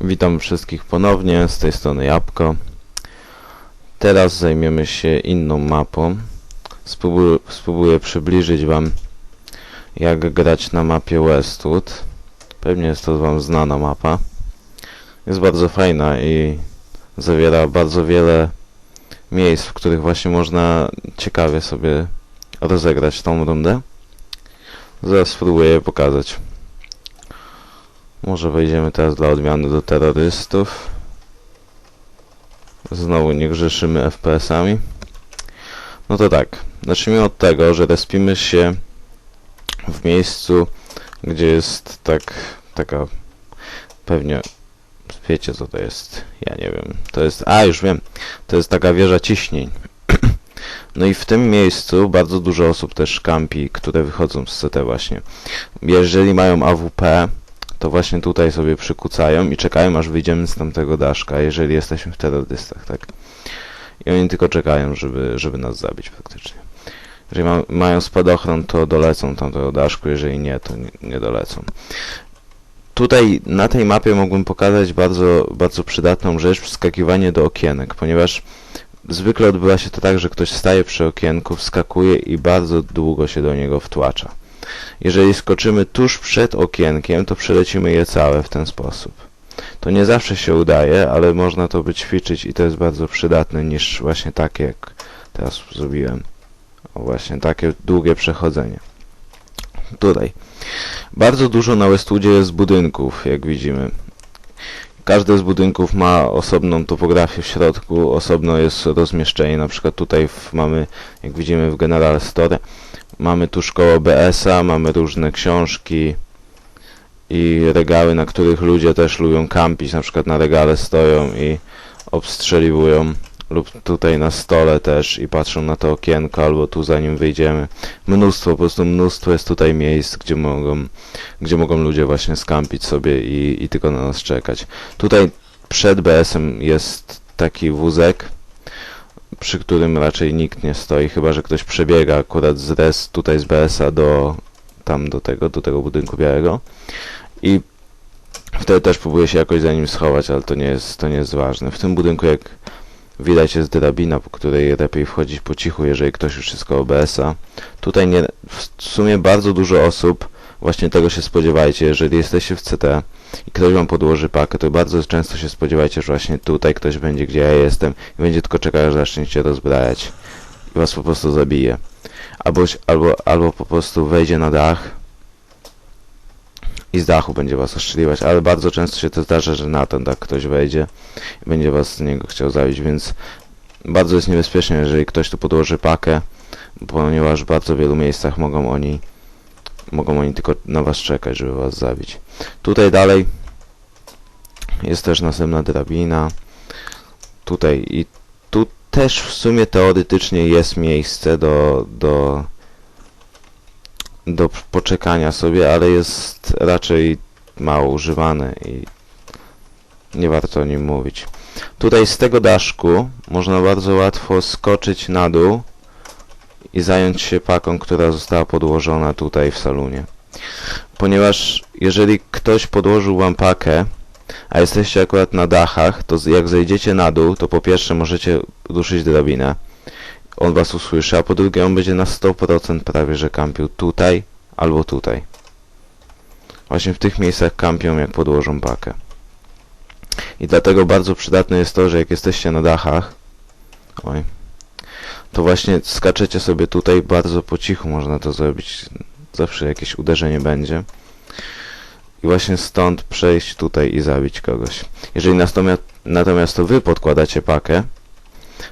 Witam wszystkich ponownie, z tej strony Jabłko. Teraz zajmiemy się inną mapą. Spróbuję, spróbuję przybliżyć Wam, jak grać na mapie Westwood. Pewnie jest to Wam znana mapa. Jest bardzo fajna i zawiera bardzo wiele miejsc, w których właśnie można ciekawie sobie rozegrać tą rundę. Zaraz spróbuję je pokazać. Może wejdziemy teraz dla odmiany do terrorystów. Znowu nie grzeszymy FPS-ami. No to tak, zacznijmy od tego, że respimy się w miejscu, gdzie jest tak, taka, pewnie wiecie co to jest, ja nie wiem, to jest, a już wiem, to jest taka wieża ciśnień. No i w tym miejscu bardzo dużo osób też kampi, które wychodzą z CT właśnie. Jeżeli mają AWP, to właśnie tutaj sobie przykucają i czekają, aż wyjdziemy z tamtego daszka, jeżeli jesteśmy w terrorystach, tak? I oni tylko czekają, żeby, żeby nas zabić praktycznie. Jeżeli ma, mają spadochron, to dolecą tamtego daszku, jeżeli nie, to nie, nie dolecą. Tutaj na tej mapie mógłbym pokazać bardzo, bardzo przydatną rzecz, wskakiwanie do okienek, ponieważ zwykle odbywa się to tak, że ktoś staje przy okienku, wskakuje i bardzo długo się do niego wtłacza. Jeżeli skoczymy tuż przed okienkiem, to przelecimy je całe w ten sposób. To nie zawsze się udaje, ale można to wyćwiczyć i to jest bardzo przydatne niż właśnie takie, jak teraz zrobiłem. O właśnie takie długie przechodzenie. Tutaj. Bardzo dużo na Westwoodzie jest budynków, jak widzimy. Każdy z budynków ma osobną topografię w środku, osobno jest rozmieszczenie. Na przykład tutaj w, mamy, jak widzimy w General Store, mamy tu szkołę BS-a, mamy różne książki i regały, na których ludzie też lubią kampić. Na przykład na regale stoją i obstrzeliwują lub tutaj na stole też i patrzą na to okienko, albo tu zanim wyjdziemy. Mnóstwo, po prostu mnóstwo jest tutaj miejsc, gdzie mogą, gdzie mogą ludzie właśnie skampić sobie i, i tylko na nas czekać. Tutaj przed BS-em jest taki wózek, przy którym raczej nikt nie stoi, chyba że ktoś przebiega akurat z res tutaj z BS-a do tam do tego, do tego budynku białego i wtedy też próbuje się jakoś za nim schować, ale to nie jest, to nie jest ważne. W tym budynku jak Widać jest drabina, po której lepiej wchodzić po cichu, jeżeli ktoś już wszystko OBS-a. Tutaj nie, w sumie bardzo dużo osób, właśnie tego się spodziewajcie, jeżeli jesteście w CT i ktoś wam podłoży pakę, to bardzo często się spodziewajcie, że właśnie tutaj ktoś będzie, gdzie ja jestem i będzie tylko czekał, aż zaczniecie rozbrajać i was po prostu zabije. Albo, albo, albo po prostu wejdzie na dach i z dachu będzie was ostrzeliwać, ale bardzo często się to zdarza, że na ten dach ktoś wejdzie i będzie was z niego chciał zabić, więc bardzo jest niebezpiecznie, jeżeli ktoś tu podłoży pakę, ponieważ w bardzo wielu miejscach mogą oni mogą oni tylko na was czekać, żeby was zabić. Tutaj dalej jest też następna drabina. Tutaj i tu też w sumie teoretycznie jest miejsce do, do do poczekania sobie, ale jest raczej mało używane i nie warto o nim mówić. Tutaj z tego daszku można bardzo łatwo skoczyć na dół i zająć się paką, która została podłożona tutaj w salonie. Ponieważ jeżeli ktoś podłożył wam pakę, a jesteście akurat na dachach, to jak zejdziecie na dół, to po pierwsze możecie ruszyć drabinę on was usłyszy, a po drugie on będzie na 100% prawie, że kampił tutaj albo tutaj. Właśnie w tych miejscach kampią, jak podłożą pakę. I dlatego bardzo przydatne jest to, że jak jesteście na dachach, oj, to właśnie skaczecie sobie tutaj bardzo po cichu można to zrobić. Zawsze jakieś uderzenie będzie. I właśnie stąd przejść tutaj i zabić kogoś. Jeżeli natomiast, natomiast to wy podkładacie pakę,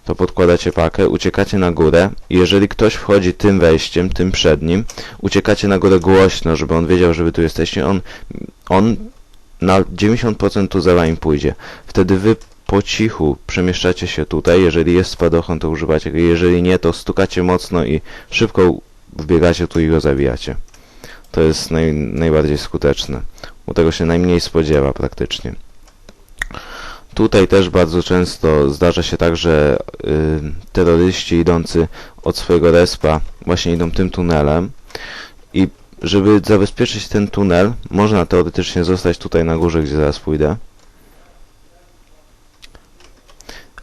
to podkładacie pakę, uciekacie na górę i jeżeli ktoś wchodzi tym wejściem, tym przednim, uciekacie na górę głośno, żeby on wiedział, że wy tu jesteście, on, on na 90% tu za wami pójdzie. Wtedy wy po cichu przemieszczacie się tutaj, jeżeli jest spadochron, to używacie go, jeżeli nie, to stukacie mocno i szybko wbiegacie tu i go zabijacie. To jest naj, najbardziej skuteczne. U tego się najmniej spodziewa praktycznie. Tutaj też bardzo często zdarza się tak, że y, terroryści idący od swojego respa właśnie idą tym tunelem i żeby zabezpieczyć ten tunel, można teoretycznie zostać tutaj na górze, gdzie zaraz pójdę.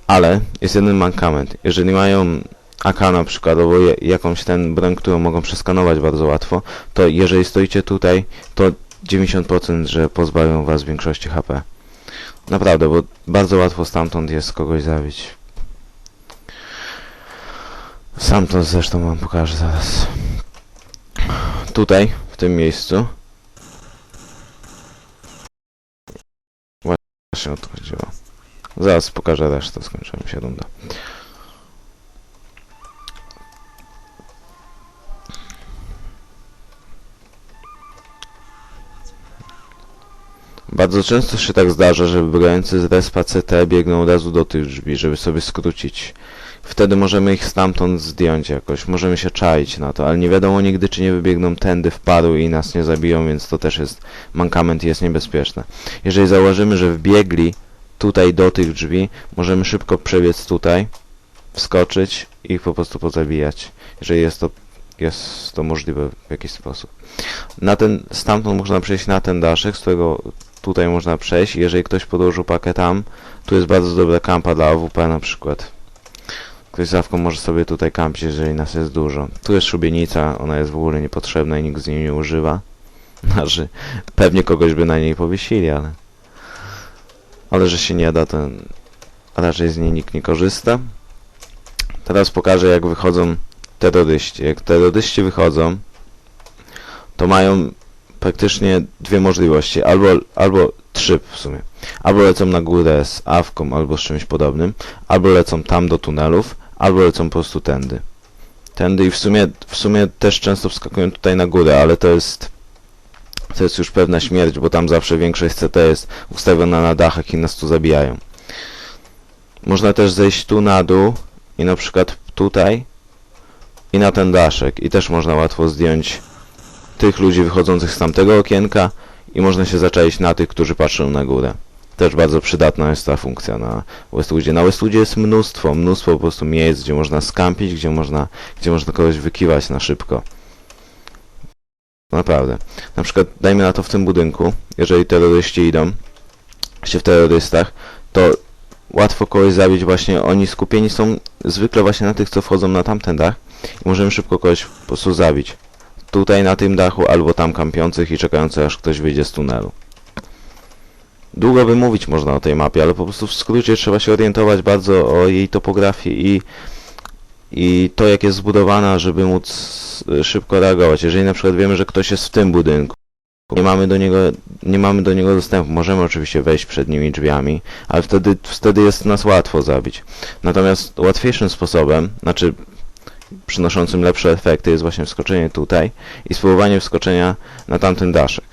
Ale jest jeden mankament. Jeżeli mają AK na przykład, albo jakąś ten broń, którą mogą przeskanować bardzo łatwo, to jeżeli stoicie tutaj, to 90% że pozbawią was większości HP. Naprawdę, bo bardzo łatwo stamtąd jest kogoś zabić. Sam to zresztą wam pokażę zaraz. Tutaj, w tym miejscu. Właśnie o to chodziło. Zaraz pokażę resztę, skończyła mi się runda. Bardzo często się tak zdarza, że broniący z respa CT biegną od razu do tych drzwi, żeby sobie skrócić. Wtedy możemy ich stamtąd zdjąć jakoś, możemy się czaić na to, ale nie wiadomo nigdy, czy nie wybiegną tędy w paru i nas nie zabiją, więc to też jest mankament i jest niebezpieczne. Jeżeli założymy, że wbiegli tutaj do tych drzwi, możemy szybko przebiec tutaj, wskoczyć i ich po prostu pozabijać, jeżeli jest to, jest to możliwe w jakiś sposób. Na ten, stamtąd można przejść na ten daszek, z którego tutaj można przejść. Jeżeli ktoś podłożył pakę tam, tu jest bardzo dobra kampa dla AWP na przykład. Ktoś z może sobie tutaj kampić, jeżeli nas jest dużo. Tu jest szubienica, ona jest w ogóle niepotrzebna i nikt z niej nie używa. Znaczy, pewnie kogoś by na niej powiesili, ale... Ale że się nie da, to raczej z niej nikt nie korzysta. Teraz pokażę, jak wychodzą terroryści. Jak terroryści wychodzą, to mają praktycznie dwie możliwości, albo, albo trzy w sumie. Albo lecą na górę z awką, albo z czymś podobnym, albo lecą tam do tunelów, albo lecą po prostu tędy. Tędy i w sumie, w sumie też często wskakują tutaj na górę, ale to jest to jest już pewna śmierć, bo tam zawsze większość CT jest ustawiona na dachach i nas tu zabijają. Można też zejść tu na dół i na przykład tutaj i na ten daszek i też można łatwo zdjąć tych ludzi wychodzących z tamtego okienka i można się zaczaić na tych, którzy patrzą na górę. Też bardzo przydatna jest ta funkcja na Westwoodzie. Na Westwoodzie jest mnóstwo, mnóstwo po prostu miejsc, gdzie można skampić, gdzie można, gdzie można kogoś wykiwać na szybko. Naprawdę. Na przykład dajmy na to w tym budynku, jeżeli terroryści idą się w terrorystach, to łatwo kogoś zabić właśnie, oni skupieni są zwykle właśnie na tych, co wchodzą na tamten dach i możemy szybko kogoś po prostu zabić tutaj na tym dachu, albo tam kampiących i czekających aż ktoś wyjdzie z tunelu. Długo by mówić można o tej mapie, ale po prostu w skrócie trzeba się orientować bardzo o jej topografii i, i to jak jest zbudowana, żeby móc szybko reagować. Jeżeli na przykład wiemy, że ktoś jest w tym budynku, nie mamy do niego, nie mamy do niego dostępu, możemy oczywiście wejść przed nimi drzwiami, ale wtedy, wtedy jest nas łatwo zabić. Natomiast łatwiejszym sposobem, znaczy przynoszącym lepsze efekty jest właśnie wskoczenie tutaj i spróbowanie wskoczenia na tamten daszek.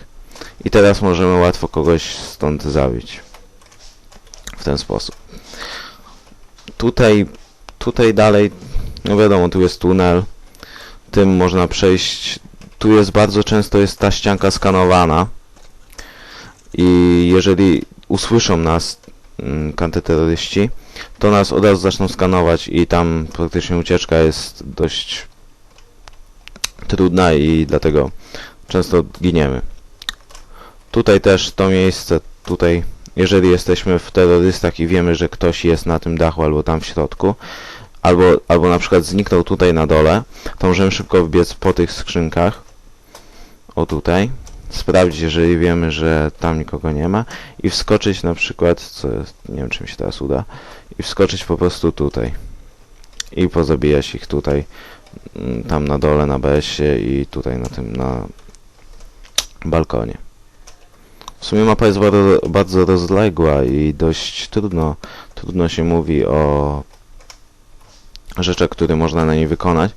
I teraz możemy łatwo kogoś stąd zabić. W ten sposób. Tutaj, tutaj dalej, no wiadomo, tu jest tunel. Tym można przejść. Tu jest bardzo często jest ta ścianka skanowana. I jeżeli usłyszą nas mm, kantyterroryści, to nas od razu zaczną skanować i tam praktycznie ucieczka jest dość trudna i dlatego często giniemy. Tutaj też to miejsce, tutaj jeżeli jesteśmy w terrorystach i wiemy, że ktoś jest na tym dachu albo tam w środku, albo, albo na przykład zniknął tutaj na dole, to możemy szybko wbiec po tych skrzynkach, o tutaj, sprawdzić, jeżeli wiemy, że tam nikogo nie ma. I wskoczyć na przykład, co jest, nie wiem czy mi się teraz uda, i wskoczyć po prostu tutaj i pozabijać ich tutaj mm, tam na dole na BS-ie i tutaj na tym na balkonie. W sumie mapa jest bardzo, bardzo rozległa i dość trudno, trudno się mówi o rzeczach, które można na niej wykonać,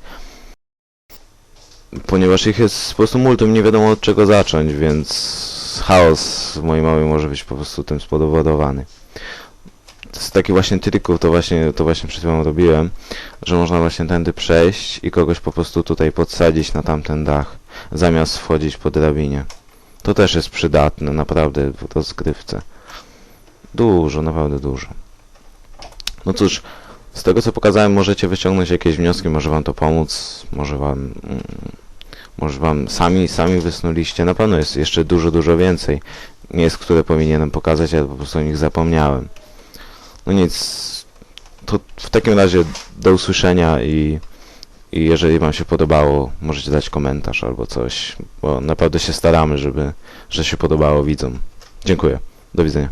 ponieważ ich jest po prostu multum, nie wiadomo od czego zacząć, więc chaos w mojej małej może być po prostu tym spowodowany. Z takich właśnie trików to właśnie, to właśnie przed chwilą robiłem, że można właśnie tędy przejść i kogoś po prostu tutaj podsadzić na tamten dach, zamiast wchodzić po drabinie. To też jest przydatne, naprawdę, w rozgrywce. Dużo, naprawdę dużo. No cóż, z tego co pokazałem możecie wyciągnąć jakieś wnioski, może wam to pomóc, może wam... Mm, może wam sami, sami wysnuliście, na pewno jest jeszcze dużo, dużo więcej miejsc, które powinienem pokazać, ale po prostu o nich zapomniałem. No nic, to w takim razie do usłyszenia i, i jeżeli wam się podobało, możecie dać komentarz albo coś, bo naprawdę się staramy, żeby, że się podobało widzom. Dziękuję. Do widzenia.